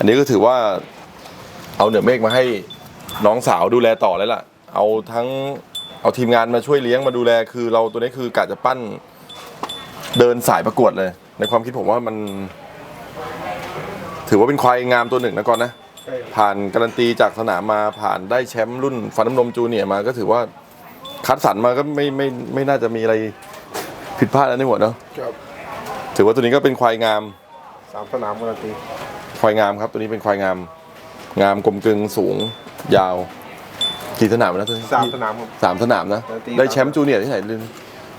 อันนี้ก็ถือว่าเอาเหนือเมฆมาให้น้องสาวดูแลต่อแล้วล่ะ เอาทั้งเอาทีมงานมาช่วยเลี้ยงมาดูแล คือเราตัวนี้คือกะจะปั้นเดินสายประกวดเลย ในความคิดผมว่ามัน ถือว่าเป็นควายงามตัวหนึ่งนะก่อนนะใช่ผ่านการันตีจากสนามมาผ่านได้แชมป์รุ่นฟันน้ำนมจูเนียร์มาก็ถือว่าคัดสรรมาก็ไม่ไม่ไม่น่าจะมีอะไรผิดพลาดอะไรในหัวเนาะครับถือว่าตัวนี้ก็เป็นควายงามสามสนามการันตี ควายงามครับ ตัวนี้เป็นควายงาม งามกลมกลึงสูง ยาวกี่สนามนะตัวนี้สามสนามครับ สามสนามนะการันตี ได้แชมป์จูเนียร์ที่ไหนลืม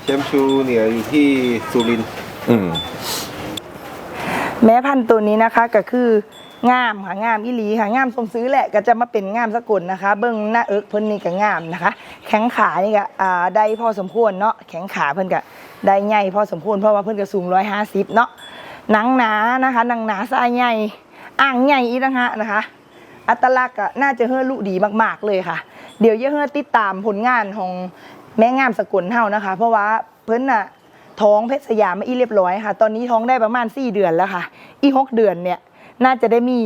แชมป์ชูเนียร์อยู่ที่สุรินทร์อืม แม้พันธุ์ตัวนี้นะคะก็คืองามค่ะงามอีหลีค่ะงามสมซื้อแหละก็จะมาเป็นงามสกุลนะคะ เบิ้งหน้าเอิกเพิ่นนี่ก็งามนะคะ แข้งขานี่ก็อ่าได้พอสมควรเนาะแข้งขาเพิ่นก็ได้ใหญ่พอสมควรเพราะว่าเพิ่นก็สูง150เนาะหนังหนานะคะหนังหนาทรายใหญ่ อ่างใหญ่อีกนะคะนะคะ อัตลักษณ์ก็น่าจะเฮือลุดีมาก ๆ เลยค่ะ เดี๋ยวเยอะเฮือติดตามผลงานของแม่งามสกุลเฮานะคะ เพราะว่าเพิ่นน่ะท้องเพชรสยามมาอีเรียบร้อยค่ะ ตอนนี้ท้องได้ประมาณ 4 เดือนแล้วค่ะ อีหกเดือนเนี่ยน่าจะได้มี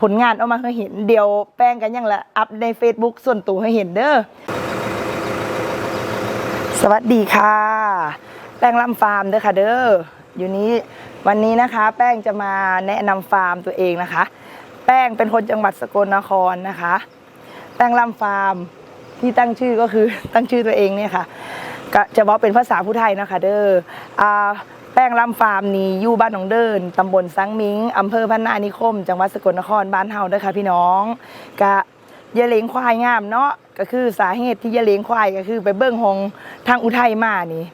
ผลงานออกมาให้เห็น เดี๋ยวแป้งกันยังละอัพใน Facebook ส่วนตัวให้เห็นเด้อสวัสดีค่ะ แป้งลำฟาร์มเด้อค่ะเด้อ อยู่นี้วันนี้นะคะ แป้งจะมาแนะนำฟาร์มตัวเองนะคะ แป้งเป็นคนจังหวัดสกลนครนะคะ แป้งลำฟาร์มที่ตั้งชื่อก็คือตั้งชื่อตัวเองเนี่ยค่ะก็จะบอกเป็นภาษาผู้ไทยนะคะ เด้ออ่าแป้งลำฟาร์มนี่อยู่บ้านหนองเดินตำบลสังมิงอำเภอพันนานิคม จังหวัดสกลนครบ้านเฮาเด้อค่ะพี่น้องกะยาเลี้ยงควายงามเนาะก็คือสาเหตุที่ยาเลี้ยงควายก็คือ ไปเบิ้งหงทางอุทัยมานี่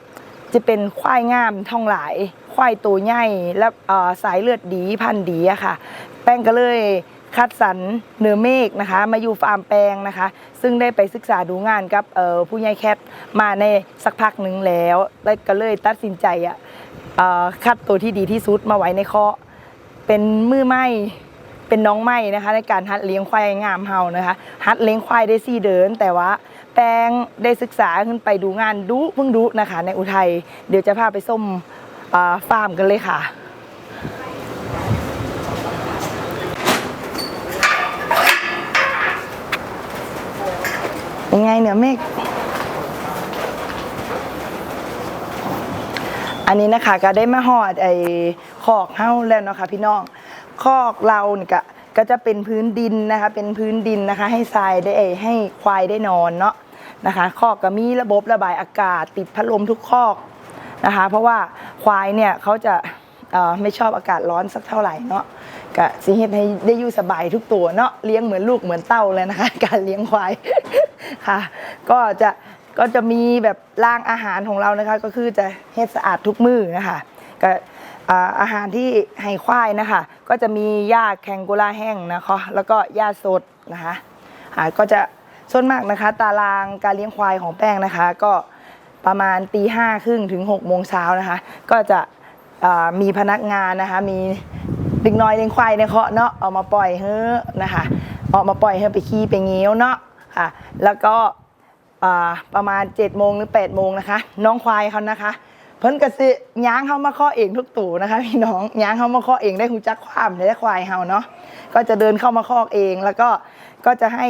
จะเป็นควายงามท่องหลาย ควายตัวใหญ่และสายเลือดดีพันธุ์ดีอะค่ะ แป้งก็เลยคัดสรรเนื้อเมฆนะคะ มาอยู่ฟาร์มแปลงนะคะ ซึ่งได้ไปศึกษาดูงานกับผู้ใหญ่แคทมาในสักพักหนึ่งแล้วแล้ก็เลยตัดสินใจอะคัดตัวที่ดีที่สุดมาไว้ในเคาะเป็นมือไม้เป็นน้องไม้นะคะ ในการหัดเลี้ยงควายงามเฮานะคะ หัดเลี้ยงควายได้สี่เดิน แต่ว่าแปลงได้ศึกษาขึ้นไปดูงานดูเพิ่งดูนะคะ ในอุทัยเดี๋ยวจะพาไปส้ม ฟาร์มกันเลยค่ะยังไงเหนือเมฆอันนี้นะคะก็ได้มาหอดไอ้คอกเฮ้าแล้วเนาะคะพี่น้องคอกเราเนี่ยก็ก็จะเป็นพื้นดินนะคะ เป็นพื้นดินนะคะ ให้ทรายได้เอ้ยให้ควายได้นอนเนาะนะคะ คอกก็มีระบบระบายอากาศ ติดพัดลมทุกคอก นะคะ เพราะว่าควายเนี่ยเขาจะไม่ชอบอากาศร้อนสักเท่าไหร่เนาะก็สิเฮ็ดให้ได้อยู่สบายทุกตัวเนาะเลี้ยงเหมือนลูกเหมือนเต้าเลยนะคะ การเลี้ยงควายค่ะ ก็จะก็จะมีแบบร่างอาหารของเรานะคะ ก็คือจะเฮ็ดสะอาดทุกมือนะคะก็อาอาหารที่ให้ควายนะคะ ก็จะมีหญ้าแคนโกลาแห้งนะคะแล้วก็หญ้าสดนะคะก็จะส่วนมากนะคะ ตารางการเลี้ยงควายของแป้งนะคะ ก็ ประมาณตีห้าครึ่งถึง6กโมงเช้านะคะ ก็จะมีพนักงานนะคะ มีเด็กน้อยเลี้ยงควายในเคาะเนาะเอามาปล่อยเฮ้อนะคะ ออกมาปล่อยเฮ้ไปขี้ไปเงี้ยวเนาะค่ะแล้วก็ประมาณ7จ็ดโมงหรือ8ปดโมงนะคะ น้องควายเขานะคะ เพิ่นกระสิย้างเข้ามาข้อเองทุกตู่นะคะพี่น้องย้างเข้ามาข้อเองได้หูจักความได้ควายเฮาเนาะก็จะเดินเข้ามาคอเองแล้วก็ก็จะให้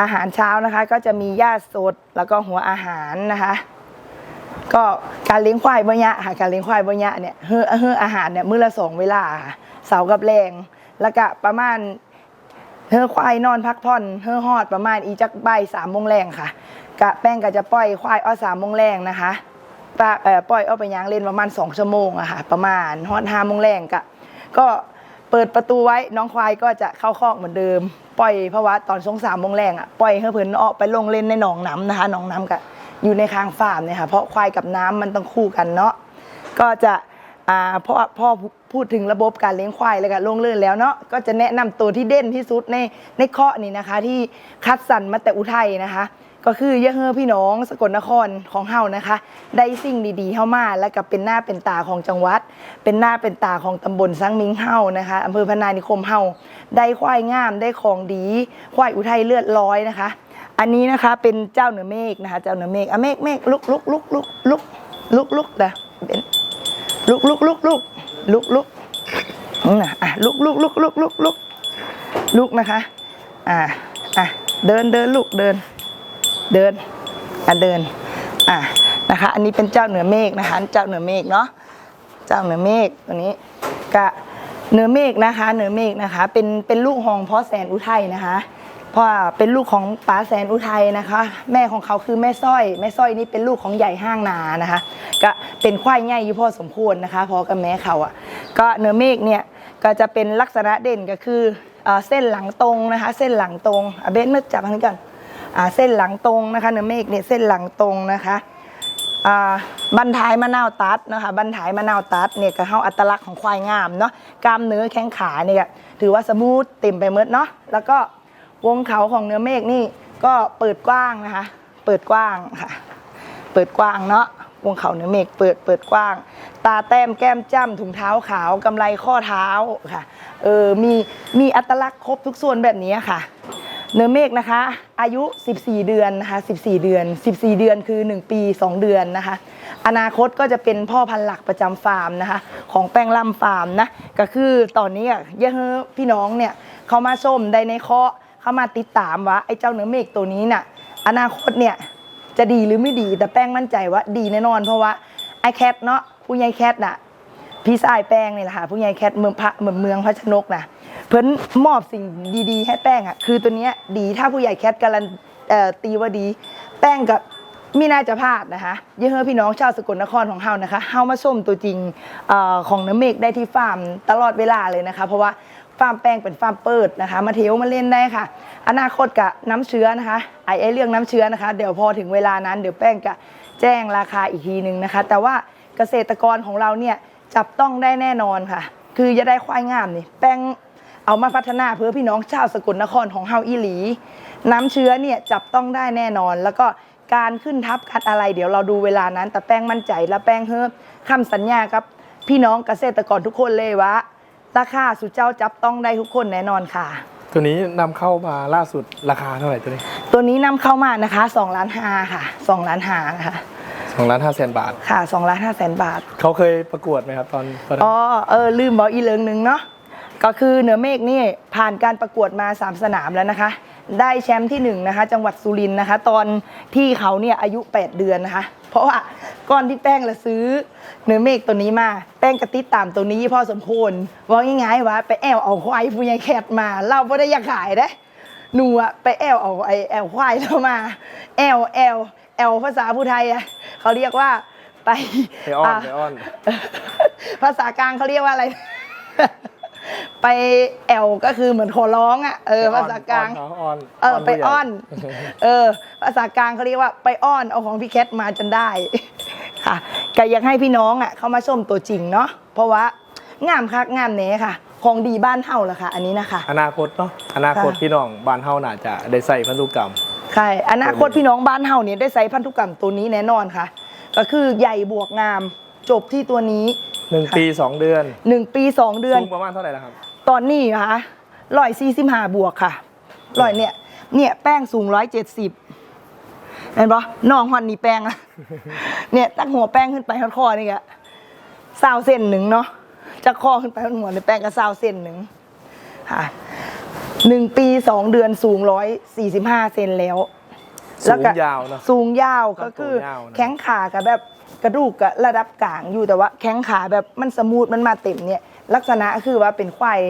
อาหารเช้านะคะ ก็จะมีหญ้าสดแล้วก็หัวอาหารนะคะ ก็การเลี้ยงควายบ่ยะค่ะการเลี้ยงควายบ่ยะเนี่ยเฮือเฮืออาหารเนี่ยมื้อละสองเวลาค่ะเสาร์กับแรงแล้วก็ประมาณเฮอควายนอนพักผ่อนเฮอฮอดประมาณอีจักใบายสามโมงแรงค่ะกะแป้งก็จะปล่อยควายอ้อสามโมงแรงนะคะปลาเอ่อปล่อยเอาไปยางเล่นประมาณสองชั่วโมงอะค่ะประมาณฮอดห้าโมงแรงกะก็เปิดประตูไว้น้องควายก็จะเข้าคอกเหมือนเดิม ปล่อยเพราะว่าตอนช่วงสามโมงแรงอะปล่อยให้เพิ่นออกไปลงเล่นในหนองน้ำนะคะหนองน้ำกะ อยู่ในคางฟาร์มเนี่ยค่ะเพราะควายกับน้ำมันต้องคู่กันเนาะก็จะอ่าพ่อพ่อพูดถึงระบบการเลี้ยงควายเลยค่ะลงเลื่อนแล้วเนาะก็จะแนะนำตัวที่เด่นที่สุดในในเคาะนี่นะคะ ที่คัดสรรมาแต่อุทัยนะคะ ก็คือเยะเฮอพี่น้องสกลนครของเฮานะคะ ได้สิ่งดีๆเข้ามาแล้วก็เป็นหน้าเป็นตาของจังหวัด เป็นหน้าเป็นตาของตำบลสังมิงเฮานะคะอำเภอพนานิคมเฮาได้ควายงามได้ของดี ควายอุทัยเลือดร้อยนะคะ อันนี้นะคะเป็นเจ้าเหนือเมฆนะคะ เจ้าเหนือเมฆอะเมฆเมฆลุกลุกลุกลุกลุกลุกลุกนะเป็นลุกลุกลุกลุกลุกลุกนะอะลุกลุกลุกลุกลุกลุกลูกนะคะ อ่าอะเดินเดินลูกเดิน เดินอะเดินอะนะคะ อันนี้เป็นเจ้าเหนือเมฆนะคะ เจ้าเหนือเมฆเนาะเจ้าเหนือเมฆตัวนี้กะเหนือเมฆนะคะ เหนือเมฆนะคะ เป็นเป็นลูกของพ่อแสนอุทัยนะคะ พราะว่าเป็นลูกของป๋าแสนอุทัยนะคะ แม่ของเขาคือแม่สร้อย แม่สร้อยนี่เป็นลูกของใหญ่ห้างนานะคะ ก็เป็นควายใหญ่อยู่พอสมควรนะคะพอกับแม่เขาอะก็เนื้อเมฆเนี่ยก็จะเป็นลักษณะเด่นก็คือเอ่อเส้นหลังตรงนะคะ เส้นหลังตรงเบนมาจับทางนี้ก่อนเส้นหลังตรงนะคะเนื้อเมฆเนี่ยเส้นหลังตรงนะคะบันทายมะนาวตัดนะคะบันทายมะนาวตัดเนี่ยก็เข้าอัตลักษณ์ของควายงามเนาะกล้ามเนื้อแข้งขาเนี่ยถือว่าสมูทเต็มไปหมดเนาะแล้วก็ วงเขาของเนื้อเมฆนี่ก็เปิดกว้างนะคะ เปิดกว้างค่ะ เปิดกว้างเนาะวงเขาเนื้อเมฆเปิดเปิดกว้าง ตาแต้มแก้มจ้ำถุงเท้าขาวกำไรข้อเท้าค่ะเออมีมีอัตลักษณ์ครบทุกส่วนแบบนี้ค่ะ เนื้อเมฆนะคะ อายุ 14 เดือนนะคะ14 เดือน 14 เดือนคือ 1 ปี 2 เดือนนะคะ อนาคตก็จะเป็นพ่อพันธุ์หลักประจำฟาร์มนะคะ ของแป้งล่ำฟาร์มนะก็คือตอนนี้อะเยอะพี่น้องเนี่ยเขามาชมได้ในเคาะ เขามาติดตามว่าไอ้เจ้าเนื้อเมฆตัวนี้น่ะ อนาคตเนี่ยจะดีหรือไม่ดีแต่แป้งมั่นใจว่าดีแน่นอน เพราะว่าไอ้แคทเนาะผู้ใหญ่แคทน่ะพี่สายแป้งนี่แหละค่ะผู้ใหญ่แคทเมืองพระเหมือนเมืองพระชนกนะเพิ่นมอบสิ่งดีๆ ให้แป้งอะคือตัวเนี้ยดีถ้าผู้ใหญ่แคทการันตีว่าดี แป้งกับมีน่าจะพลาดนะคะเยอะเฮ้อพี่น้องชาวสกลนครของเฮานะคะเฮามาส้มตัวจริงออของน้ำเมฆได้ที่ฟาร์มตลอดเวลาเลยนะคะ เพราะว่า ฟาร์มแป้งเป็นฟาร์มเปิดนะคะ มาเที่ยวมาเล่นได้ค่ะ อนาคตกับน้ำเชื้อนะคะไอ้ไอ้เรื่องน้ำเชื้อนะคะ เดี๋ยวพอถึงเวลานั้นเดี๋ยวแป้งจะแจ้งราคาอีกทีหนึ่งนะคะ แต่ว่าเกษตรกรของเราเนี่ยจับต้องได้แน่นอนค่ะ คือจะได้ควายงามนี่แป้งเอามาพัฒนาเพื่อพี่น้องชาวสกลนครของเฮาอีหลี น้ำเชื้อเนี่ยจับต้องได้แน่นอน แล้วก็การขึ้นทับคัดอะไร เดี๋ยวเราดูเวลานั้น แต่แป้งมั่นใจและแป้งเฮิบคำสัญญากับพี่น้องเกษตรกรทุกคนเลยว่า ราคาสุเจ้าจับต้องได้ทุกคนแน่นอนค่ะ ตัวนี้นำเข้ามาล่าสุดราคาเท่าไหร่ตัวนี้ตัวนี้นำเข้ามานะคะ2ล้านห้าค่ะ2ล้านห้านะคะสองล้านห้าแสนบาท ค่ะ2ล้านห้าแสนบาท เขาเคยประกวดไหมครับตอนตอนนั้นอ๋อเออลืมบอกอีกเรื่องหนึ่งเนาะก็คือเหนือเมฆนี่ผ่านการประกวดมา 3 สนามแล้วนะคะ ได้แชมป์ที่1นะคะจังหวัดสุรินทร์นะคะ ตอนที่เขาเนี่ยอายุ 8 เดือนนะคะ เพราะว่าก่อนที่แป้งละซื้อเหนือเมฆตัวนี้มา แป้งกระติดตามตัวนี้พ่อสมควรว่าง่ายๆว่าไปแอวเอาควายผู้ใหญ่แคทมา เราไม่ได้อยากขายเด้หนูอะไปแอวเอาไอแอวควายเรามาแอวแอวแอวภาษาผู้ไทยอะเขาเรียกว่าไปไปอ้อนไปอ้อน ภาษากลางเขาเรียกว่าอะไร ไปแอลก็คือเหมือนขอร้องอะเออภาษากลางอ้อนอ้อนเออไปผู้ใหญ่อ้อน เออ ภาษากลางเขาเรียกว่าไปอ้อนเอาของพี่แคทมาจนได้ค่ะก็อยากให้พี่น้องอะเข้ามาชมตัวจริงเนาะเพราะว่างามคักงามเน้ค่ะ ของดีบ้านเฮาละค่ะ อันนี้นะคะ อนาคตเนาะอนาคตค่ะพี่น้องบ้านเฮาน่าจะได้ใส่พันธุกรรมใช่อนาคตพี่น้องบ้านเฮาเนี่ยได้ใส่พันธุกรรมตัวนี้แน่นอนค่ะ ก็คือใหญ่บวกงามจบที่ตัวนี้หนึ่งค่ะปีสองเดือนหนึ่งปีสองเดือนสูงประมาณเท่าไหร่ละครับ ตอนนี้นะคะร้อยสี่สิบห้าบวกค่ะร้อยเนี่ย เนี่ยแป้งสูงร้อยเจ็ดสิบเห็นปะน้องฮอนนี่แป้งอะเนี่ยตั้งหัวแป้งขึ้นไปทอดคอนี่กะซาวเส้นหนึ่งเนาะจากคอขึ้นไปทอดหัวในแป้งก็ซาวเส้นหนึ่งค่ะหนึ่งปีสองเดือนสูงร้อยสี่สิบห้าเซนแล้วสูงยาวนะสูงยาวก็ลำตัวคือยาวนะแข้งขากับแบบกระดูกกับระดับกลางอยู่แต่ว่า แข้งขาแบบมันสมูทมันมาเต็มเนี่ย ลักษณะคือว่าเป็นควาย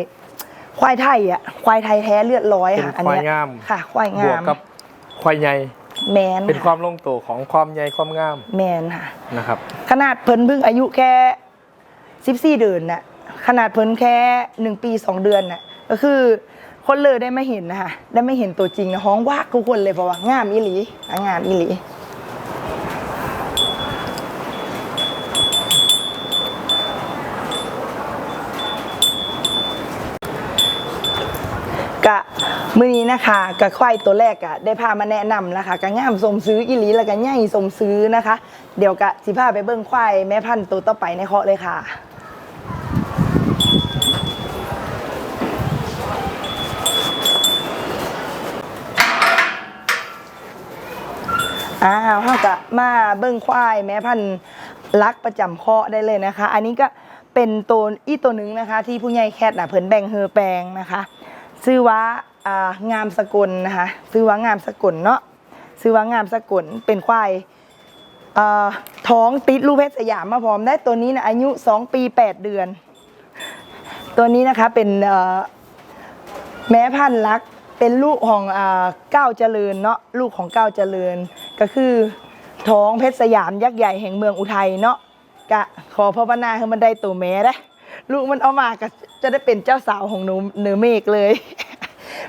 ควายไทยอะควายไทยแท้เลือดร้อยเป็นค่ะอันควายเนี้ยงาม ค่ะ ควายบงาวกมกับควายใหญ่แมนเป็นควาค่ะมลงตัวของความใหญ่ความงามแมนค่ะ นะครับ ขนาดเพิ่นเพิ่งอายุแค่สิบสี่เดือนน่ะขนาดเพิ่นแค่หนึ่งปีสองเดือนน่ะก็คือคนเลยได้ไม่เห็นนะคะได้ไม่เห็นตัวจริงนะฮ้องวากทุกคนเลยเพราะว่างามอีหลีอะงามอีหลี กะมือนี้นะคะกะควายตัวแรกอะได้พามาแนะนำนะคะกะง่ามสมซื้ออีหลีแล้วก็ง่ายสมซื้อนะคะ เดี๋ยวกะสิพาไปเบิ้งควายแม่พันธุ์ตัวต่อไปในเคาะเลยค่ะอ้าวเฮากะมาเบิ้งควายแม่พันธุ์รักประจำเคาะได้เลยนะคะ อันนี้ก็เป็นตัวอีตัวหนึ่งนะคะ ที่ผู้ใหญ่แคทน่ะเพิ่นแบ่งเฮอแปลงนะคะ ชื่อว่างามสกุลนะคะชื่อว่างามสกุลเนาะชื่อว่างามสกุลเป็นควายอ่าท้องติดลูกเพชรสยามมาพร้อมได้ตัวนี้นะอายุ 2 ปี 8 เดือน ตัวนี้นะคะเป็นแม่พันธุ์รักเป็นลูกของอ่าก้าวเจริญเนาะลูกของก้าวเจริญ ก็คือท้องเพชรสยามยักษ์ใหญ่แห่งเมืองอุทัยเนาะกะขอภาวนาให้มันได้ตัวแม่ได้ ลูกมันเอามาก็จะได้เป็นเจ้าสาวของหนูเนือเมฆเลย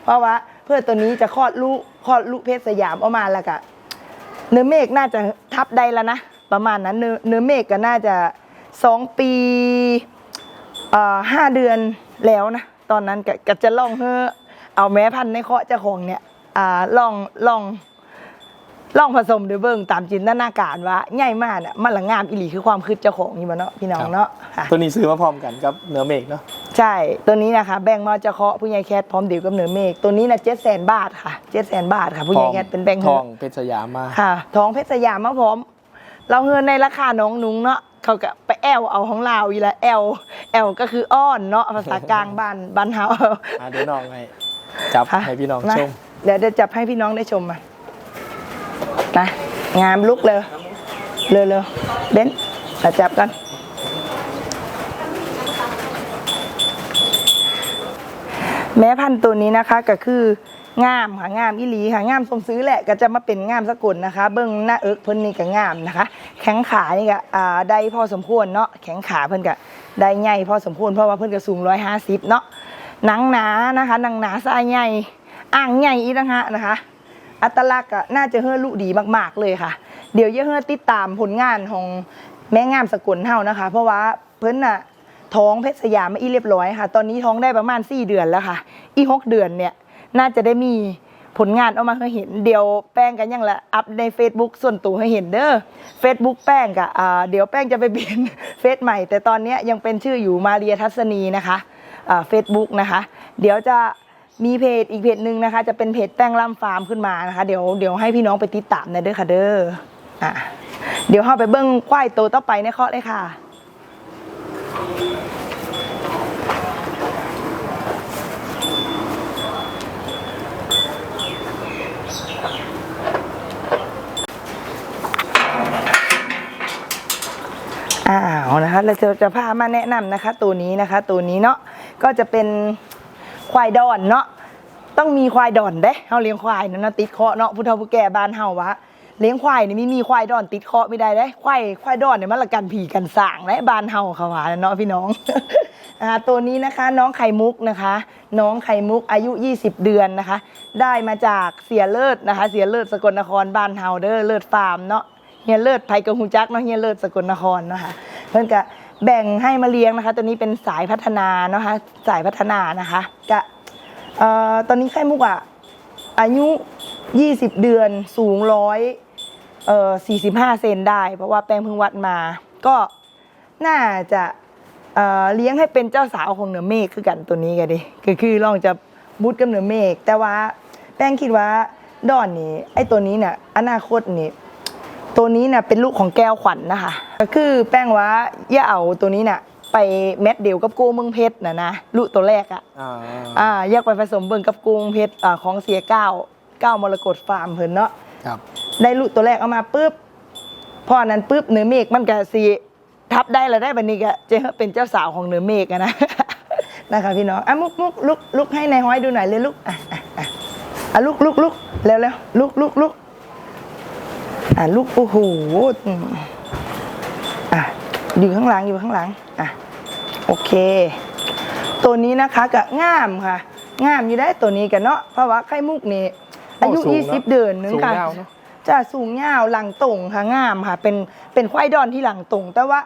เพราะว่าเพื่อตัวนี้จะคลอดลูกคลอดลูกเพชรสยามออกมาแล้วก็เนื้อเมฆน่าจะทับได้แล้วนะประมาณนั้นเนื้อเนื้อเมฆก็น่าจะสองปีเอ่อห้าเดือนแล้วนะตอนนั้นก็จะลองเฮอเอาแม่พันในเคาะเจ้าของเนี่ยอ่าลองลอง ลองผสมด้วยเบิ่งตามจินตนาการว่าใหญ่มากเนี่ยมันละงามอีหลีคือความคืดเจ้าของนี่มาเนาะพี่น้องเนาะค่ะตัวนี้ซื้อมาพร้อมกันกับเนื้อเมฆเนาะใช่ตัวนี้นะคะ แบ่งมาจะเคาะผู้ใหญ่แคทพร้อมเดี่ยวกับเหนือเมฆตัวนี้นะเจ็ดแสนบาทค่ะเจ็ดแสนบาทค่ะ ผู้ใหญ่แคทเป็นแบ่งทเงิองเพชรสยามมาค่ะท้องเพชรสยามมาพร้อม เราเงินในราคาน้องนุ้งเนาะเขาก็ไปแอลเอาของเราอีละแอลแอลก็คืออ้อนเนาะภาษากลางบ้านบ้านเฮาอะเดี๋ยวน้องให้จับค่ะให้พี่น้องนะชมเดี๋ยวจะจับให้พี่น้องได้ชมมา นะ งามลุกเลยเร็วเร็วๆเบนมาจับกัน แม้พันธุ์ตัวนี้นะคะก็คืองามค่ะงามอีหลีค่ะงามสมซื้อแหละก็จะมาเป็นงามสกุลนะคะ เบิ้งหน้าเอิกเพิ่นนี่ก็งามนะคะ แข้งขานี่ก็อ่าได้พอสมควรเนาะแข้งขาเพิ่นก็ได้ใหญ่พอสมควรเพราะว่าเพิ่นก็สูงร้อยห้าสิบเนาะหนังหนานะคะหนังหนาทรายใหญ่อ่างใหญ่อีกนะฮะนะคะ อัตลักษณ์ก็น่าจะเฮือลูกดีมากๆเลยค่ะ เดี๋ยวเยอะเฮือติดตามผลงานของแม่งามสกุลเฮานะคะ เพราะว่าเพิ่นน่ะท้องเพชรสยามมาอีเรียบร้อยค่ะ ตอนนี้ท้องได้ประมาณ4เดือนแล้วค่ะ อีหกเดือนเนี่ยน่าจะได้มีผลงานออกมาให้เห็นเดี๋ยวแป้งกันยังละอัพใน Facebook ส่วนตัวให้เห็นเด้อ Facebook แป้งกะอ่าเดี๋ยวแป้งจะไปเปลี่ยนเฟซใหม่ แต่ตอนนี้ยังเป็นชื่ออยู่มาเรียทัศนีนะคะอ่า Facebook นะคะ เดี๋ยวจะ มีเพจอีกเพจหนึ่งนะคะ จะเป็นเพจแป้งล่ำฟาร์มขึ้นมานะคะ เดี๋ยวเดี๋ยวให้พี่น้องไปติดตามหนเด้อค่ะเด้ออะเดี๋ยวเข้าไปเบิ้งควายโตวต่อไปในเคาะเลยค่ะอ้าวนะคะเราจะจะพามาแนะนำนะคะ ตัวนี้นะคะ ตัวนี้เนาะก็จะเป็น ควายดอนเนาะต้องมีควายดอนเด้เฮาเลี้ยงควายเนาะติดเคาะเนาะผู้เฒ่าผู้แก่บ้านเฮาวะเลี้ยงควายนี่ไม่มีควายดอนติดเคาะไม่ได้เด้ควายควายดอนเนี่ยมันละกันผีกันสางและบ้านเฮาเขาว่าเนาะพี่น้องอ่าตัวนี้นะคะน้องไข่มุกนะคะ น้องไข่มุกอายุ 20 เดือนนะคะ ได้มาจากเสียเลิศนะคะ เสียเลิศสกลนครบ้านเฮาเด้อเลิศฟาร์มเนาะเฮียเลิศไทยกงหูจักเนาะเฮียเลิศสกลนครเนาะคะเพื่อนก็ แบ่งให้มาเลี้ยงนะคะ ตัวนี้เป็นสายพัฒนาเนาะคะ สายพัฒนานะคะก็เอ่อตอนนี้ไข่มุกอะอายุ 20 เดือนสูงร้อยเอ่อ45 เซนได้ เพราะว่าแป้งเพิ่งวัดมา ก็น่าจะเอ่อเลี้ยงให้เป็นเจ้าสาวของเหนือเมฆคือกันตัวนี้กันดิก็คือลองจะบุดกับเหนือเมฆแต่ว่าแป้งคิดว่าดอนนี้ไอ้ตัวนี้เนี่ยอนาคตนี่ ตัวนี้น่ะเป็นลูกของแก้วขวัญนะคะ ก็คือแป้งว่าอย่าเอาตัวนี้น่ะไปแมทเดียวกับโกเมืองเพชรนะนะลูกตัวแรกอะอ่าอ่าอยากไปผสมเบิ่งกับโกเมืองเพชรอ่าของเสียเก้าเก้ามรกตฟาร์มเพิ่นเนาะครับได้ลูกตัวแรกเอามาปุ๊บพออันนั้นปุ๊บเหนือเมฆมันก็สิทับได้แล้วได้บัดนี้ก็จะเป็นเจ้าสาวของเหนือเมฆอะนะนะคะพี่น้องอะมุกมุกลุกลุกให้นายห้อยดูหน่อยเลยลุกอะอะอะอะลุกลุกลุกเร็วเร็วลุกลุกลุก อะลุกโอ้โหอืมอะอยู่ข้างหลังอยู่ข้างหลังอะโอเค ตัวนี้นะคะก็งามค่ะงามอยู่ได้ตัวนี้กันเนาะเพราะว่าไข่มุกนี่อายุโอ้สูงเนอะ20 เดือนนึงสูงค่ะยาวเนอะจะสูงยาวหลังตรงค่ะงามค่ะ เป็นเป็นควายดอนที่หลังตรง แต่ว่า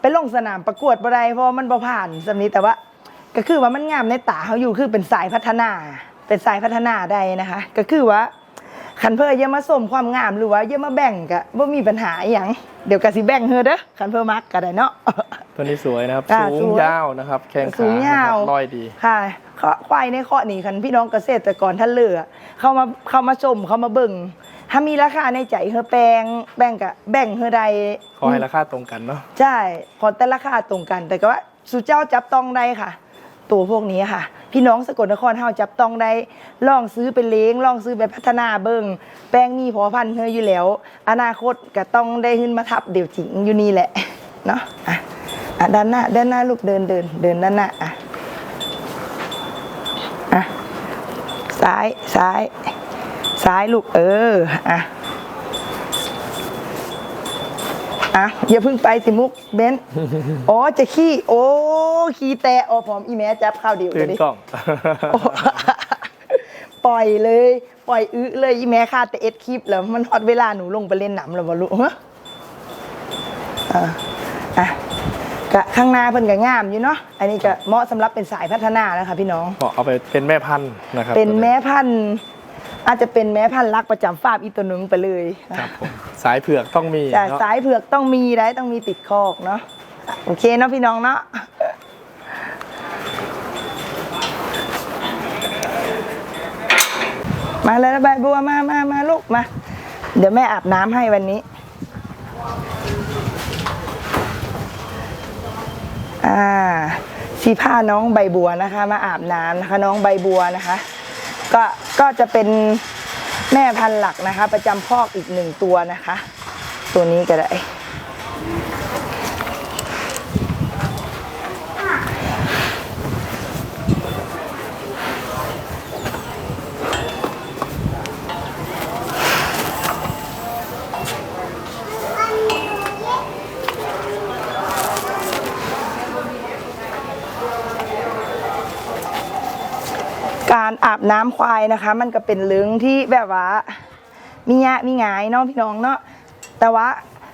ไปลงสนามประกวดบ่ได้เพราะว่ามันบ่ผ่านสำนี้แต่ว่า ก็คือว่ามันงามในตาเขาอยู่คือเป็นสายพัฒนา เป็นสายพัฒนาได้นะคะ ก็คือว่า ขันเพื่อเยอะมาสมความงามหรือว่าเยอะมาแบ่งก็บ่มีปัญหาอหย่างเดี๋ยวก็สิแบ่งเฮอเด้อขันเพื่อมักก็ได้เนาะ ตัวนี้สวยนะครับ อ่าสูสงวยยาวนะครับ แข้งสูขางยาว นะครับร้อยดี ค่ะเขาควายในข้อนี้คันพี่น้องเกษตรกรท่านเลือเข้ามาเข้ามาชมเข้ามาเบิ่งถ้ามีราคาในใจเฮอแปลงแบ่งกะแบ่งเฮอใด ขอให้ราคาตรงกันเนาะ ใช่ ขอแต่ราคาตรงกัน แต่ก็ว่าสุเจ้าจับต้องได้ค่ะ ตัวพวกนี้ค่ะ พี่น้องสกลนครเฮาจับต้องได้ลองซื้อไปเลี้ยงลองซื้อไปพัฒนาเบิ่งแป้งมีพอพันเฮออยู่แล้ว อนาคตก็ต้องได้ขึ้นมาทับเดี๋ยวจริงอยู่นี่แหละเนาะอะอะด้านหน้าด้านหน้าลูกเดินเดินเดินด้านหน้าอะอะซ้ายซ้ายซ้ายลูกเอออะ อะอย่าเพิ่งไปสิมุกเบนอ๋อจะขี้ โอ้ขี้แตะอ๋อพร้อมอีแม่จับข้าวเดียวตื่เลนยดิกล้อง โอ้ปล่อยเลย ปล่อยอื้อเลยอีแม่ค่าแต่เอ็ดคลิปแล้วมันฮอตเวลาหนูลงไปเล่นหนำแล้วบ่ลูกฮะอะอะกะข้างหน้าเพิ่นก็งามอยู่เนาะอันนี้ก็เหมาะสำหรับเป็นสายพัฒนาแล้วค่ะพี่น้องเหมาะเอาไปเป็นแม่พันธุ์นะครับเป็นตัวแม่พันธุ์ อาจจะเป็นแม่พันธุ์รักประจำฟาร์มอีตัวหนึงไปเลยนะครับผมสายเผือกต้องมีแต่เนาะสายเผือกต้องมีได้ต้องมีติดคอกเนาะโอเคเนาะพี่น้องเนาะมาเลยนะใบบัวมามามาลูกมา เดี๋ยวแม่อาบน้ำให้วันนี้ อ่าสีผ้าน้องใบบัวนะคะ มาอาบน้ำนะคะ น้องใบบัวนะคะ ก็ก็จะเป็นแม่พันธุ์หลักนะคะ ประจำพอกอีกหนึ่งตัวนะคะ ตัวนี้ก็ได้ อาบน้ำควายนะคะ มันก็เป็นเรื่องที่แบบว่า มียะมีงายเนาะพี่น้องเนาะแต่ว่า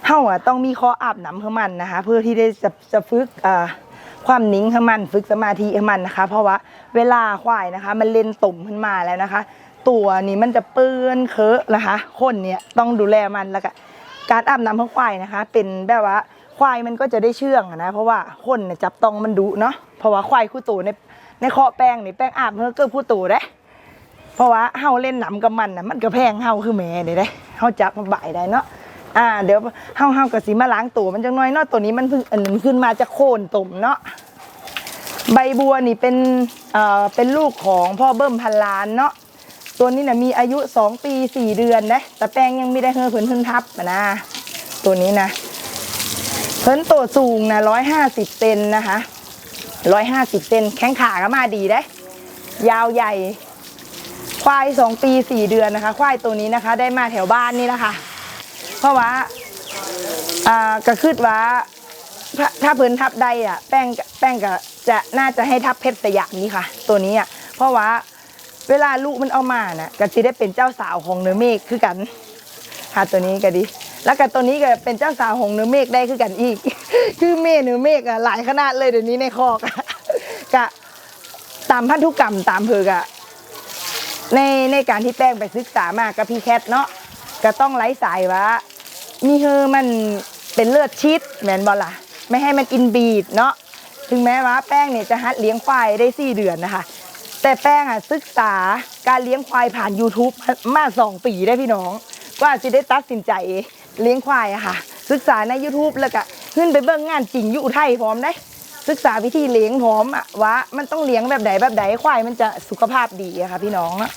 เฮาอะต้องมีข้ออาบน้ำของมันนะคะ เพื่อที่ได้จะจะฝึกอ่าความนิ่งของมันฝึกสมาธิของมันนะคะ เพราะว่าเวลาควายนะคะ มันเล่นตุ่มขึ้นมาแล้วนะคะ ตัวนี้มันจะเปื้อนเคอะนะคะ คนเนี่ยต้องดูแลมันแล้วก็การอาบน้ำของควายนะคะ เป็นแบบว่า ควายมันก็จะได้เชื่องนะ เพราะว่าคนเนี่ยจับต้องมันดุเนาะเพราะว่าควายคู่ตูในในเคาะแป้งนี่แป้งอาบเพื่อเกิดคู่ตูได้เพราะว่าเฮาเล่นหนำกับมันนะมันก็แพงเฮาคือแม่เด้เด้เฮาจับมาบ่ายได้เนาะอ่าเดี๋ยวเฮาเฮาก็สิมาล้างตัวมันจังน้อยเนาะตัวนี้มันเพิ่งอันนั้นขึ้นมาจากโคนตุ่มเนาะใบบัวนี่เป็นเอ่อเป็นลูกของพ่อเบิ้มพันล้านเนาะตัวนี้น่ะมีอายุ 2 ปี 4 เดือนนะแต่แป้งยังไม่ได้เฮอเพิ่นเพิ่นทับนะตัวนี้นะ เพิ่นตัวสูงนะ150เซนนะคะ150เซนแข้งขาก็มาดีได้ ยาวใหญ่ ควายสองปีสี่เดือนนะคะ ควายตัวนี้นะคะ ได้มาแถวบ้านนี่แหละคะ เพราะว่าอ่าก็คิดว่าถ้าเพิ่นทับได้อะ แป้งแป้งก็จะน่าจะให้ทับเพชรสยามนี่ค่ะ ตัวนี้อะ เพราะว่าเวลาลูกมันเอามาน่ะก็จะได้เป็นเจ้าสาวของเนื้อเมฆคือกันค่ะตัวนี้ก็ดี แล้วก็ตัวนี้ก็เป็นเจ้าสาวของเนื้อเมฆได้คือกันอีก คือเมฆเนื้อเมฆอะหลายขนาดเลยเดี๋ยวนี้ในคอกอะกะตามพันธุกรรมตามเพอกะในในการที่แป้งไปศึกษามากับพี่แคทเนาะก็ต้องไล่สายว่ามีเฮอมันเป็นเลือดชิดแมนบอลล่ะ ไม่ให้มันอินบีดเนาะถึงแม้ว่าแป้งเนี่ยจะหัดเลี้ยงควายได้สี่เดือนนะคะ แต่แป้งอะศึกษาการเลี้ยงควายผ่าน YouTube มาสองปีได้พี่น้องกว่าจะได้ตัดสินใจ เลี้ยงควายอะค่ะ ศึกษาใน YouTube แล้วก็ขึ้นไปเบิ่งงานจริงอยู่อุทัยพร้อมได้ศึกษาวิธีเลี้ยงพร้อมอะว่ามันต้องเลี้ยงแบบไหนแบบไหนควายมันจะสุขภาพดีอะค่ะ พี่น้องอะ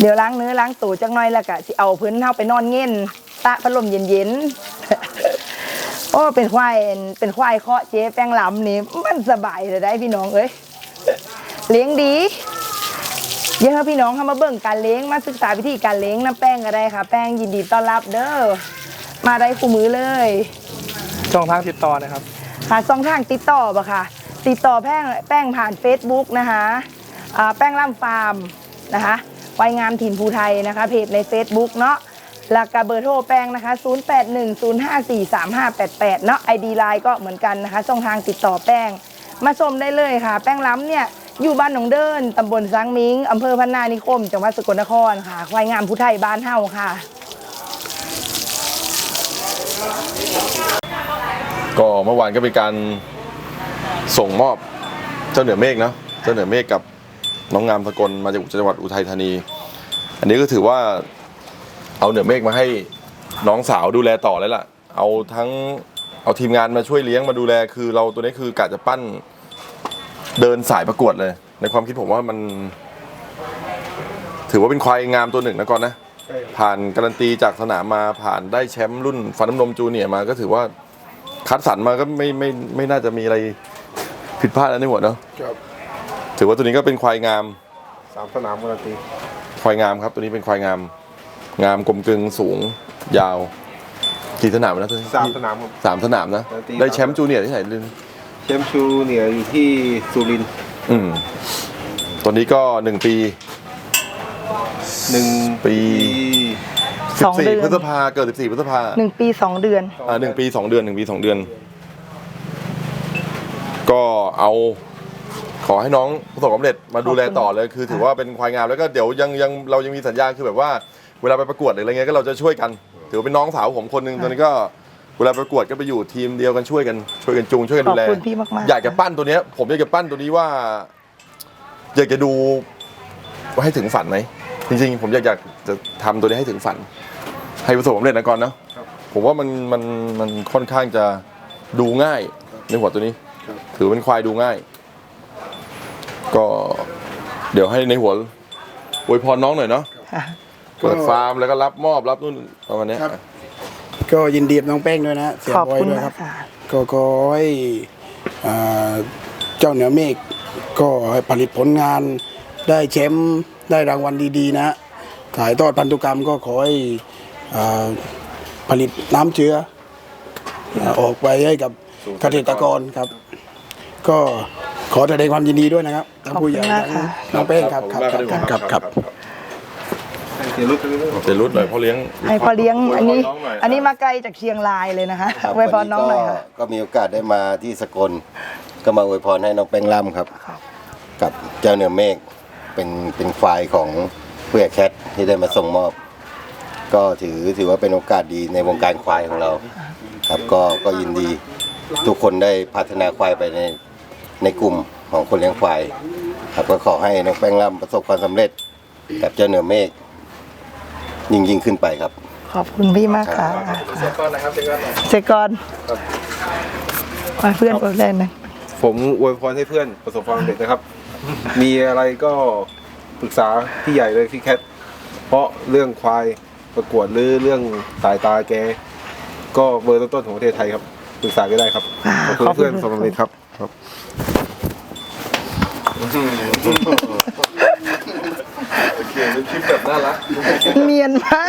เดี๋ยวล้างเนื้อล้างตัวจังหน่อยแล้วก็สิเอาพื้นเท้าไปนอนเง่นตะพัดลมเย็นๆโอ้เป็นควายเป็นควายเคาะเจ๊แป้งลำนี่มันสบายเลยได้พี่น้องเอ้ย เลี้ยงดี เยอะพี่น้องเข้ามาเบิ่งการเลี้ยงมาศึกษาวิธีการเลี้ยงน้ำแป้งก็ได้ค่ะ แป้งยินดีต้อนรับเด้อมาได้คู่มือเลยช่องทางติดต่อนะครับหาช่องทางติดต่อปะค่ะ ติดต่อแป้งแป้งผ่าน Facebook นะคะอ่าแป้งล่ำฟาร์มนะคะวายงามถิ่นภูไทยนะคะ เพจใน Facebook เนาะแล้วก็เบอร์โทรแป้งนะคะ 0810543588 เนาะ ID ไลน์ก็เหมือนกันนะคะ ช่องทางติดต่อแป้ง มาชมได้เลยค่ะ แป้งล้ำเนี่ย อยู่บ้านหนองเดินตำบลสังมิงอำเภอพันนานิคม จังหวัดสกลนครค่ะ ควายงามภูไทยบ้านเฮาค่ะ ก็เมื่อวานก็เป็นการส่งมอบเจ้าเหนือเมฆเนาะเจ้าเหนือเมฆกับน้องงามสกลมาจากจังหวัดอุทัยธานี อันนี้ก็ถือว่าเอาเหนือเมฆมาให้น้องสาวดูแลต่อแล้วล่ะ เอาทั้งเอาทีมงานมาช่วยเลี้ยงมาดูแลคือเราตัวนี้คือกะจะปั้น เดินสายประกวดเลย ในความคิดผมว่ามัน ถือว่าเป็นควายงามตัวหนึ่งนะก่อนนะใช่ผ่านการันตีจากสนามมาผ่านได้แชมป์รุ่นฟันน้ำนมจูเนียร์มาก็ถือว่าคัดสรรมาก็ไม่ไม่ไม่น่าจะมีอะไรผิดพลาดแล้วในหัวเนาะครับถือว่าตัวนี้ก็เป็นควายงามสามสนามการันตีควายงามครับ ตัวนี้เป็นควายงาม งามกลมกลึงสูง ยาวกี่สนามนะตัวนี้สามสนามครับสามสนามนะการันตีได้แชมป์จูเนียร์ที่ไหนลืม แชมป์ชูเนียร์อยู่ที่สุรินทร์อืมตอนนี้ก็หนึ่งปี หนึ่งปีสสิอบงสี่เดือนพฤษภาเกิดสิบสี่พฤษภาหนึ่งปีสองเดือน อ่าหนึ่งปีสองเดือนหนึ่งปีสองเดือน ก็เอา ขอให้น้องประสบความสำเร็จมาดูแลต่อเลย คือถือว่าเป็นควายงามแล้วก็เดี๋ยวยังยังเรายังมีสัญญาคือแบบว่า เวลาไปประกวดหรืออะไรเงี้ยก็เราจะช่วยกัน ถือว่าเป็นน้องสาวผมคนหนึ่งตอนนี้ก็ เวลาประกวดก็ไปอยู่ทีมเดียวกันช่วยกันช่วยกันจูงช่วยกันดูแลขอบคุณพี่มากๆ อยากจะปั้นตัวเนี้ย ผมอยากจะปั้นตัวนี้ว่า อยากจะดูว่าให้ถึงฝันไหมจริงๆ ผมอยากอยากจะทำตัวนี้ให้ถึงฝัน ให้ประสบความสำเร็จนะก่อนเนาะผมว่ามันมันมันค่อนข้างจะดูง่ายในหัวตัวนี้ถือเป็นควายดูง่าย ก็ เดี๋ยวให้ในหัวอวยพรน้องหน่อยเนาะค่ะ เปิดฟาร์มแล้วก็รับมอบรับนู่นประมาณเนี้ย ครับ ก็ยินดีกับน้องแป้งด้วยนะเสียขอบบอยคุณด้วยมาคกรับค่ะ ก็ขอให้อ่าเจ้าเหนือเมฆก็ให้ผลิตผลงานได้แชมป์ได้รางวัลดีๆนะถ่ายทอดพันธุกรรมก็ขอให้อ่าผลิตน้ำเชื้ออ่าออกไปให้กับเกษตรกรครับ ก็ขอแสดงความยินดีด้วยนะครับทั้งผู้ใหญ่ขอบคุณมากทั้งค่ะ น้องแป้งครับครับขอบคุณมากครับ ครับให้ เสียรุ่นกันเลยเจรุดหน่อยพ่อเลี้ยงให้พอเลี้ยงอันนี้อวยพรน้งหยอันนี้มาไกลจากเชียงรายเลยนะคะไว้พรน้องหน่อยค่ะ ก็ก็มีโอกาสได้มาที่สกล ก็มาอวยพรให้น้องแป้งล่ำครับ ครับ กับเจ้าเหนือเมฆเป็นเป็นควายของผู้ใหญ่แคทที่ได้มาส่งมอบ ก็ถือถือว่าเป็นโอกาสดีในวงการควายของเรา ครับก็ก็ยินดีทุกคนได้พัฒนาควายไปในในกลุ่มของคนเลี้ยงควาย ครับก็ขอให้น้องแป้งล่ำประสบความสำเร็จกับเจ้าเหนือเมฆ ยิ่งยิ่งขึ้นไปครับ ขอบคุณพี่มากค่ะเสียก่อนนะครับเสียก่อนหน่อยเสกกอนมาเพื่อนคนแรกนะผมอวยพรให้เพื่อนประสบความสำเร็จนะครับ มีอะไรก็ปรึกษาพี่ใหญ่เลยพี่แคทเพราะเรื่องควายประกวดหรือเรื่องสายตาแก ก็เบอร์ต้นๆของประเทศไทยครับปรึกษาก็ได้ครับอ่าขอบคุณขอบคุณเพื่อนประสบความสำเร็จครับครับ โอเคเป็นคลิปแบบน่ารัก เนียนมาก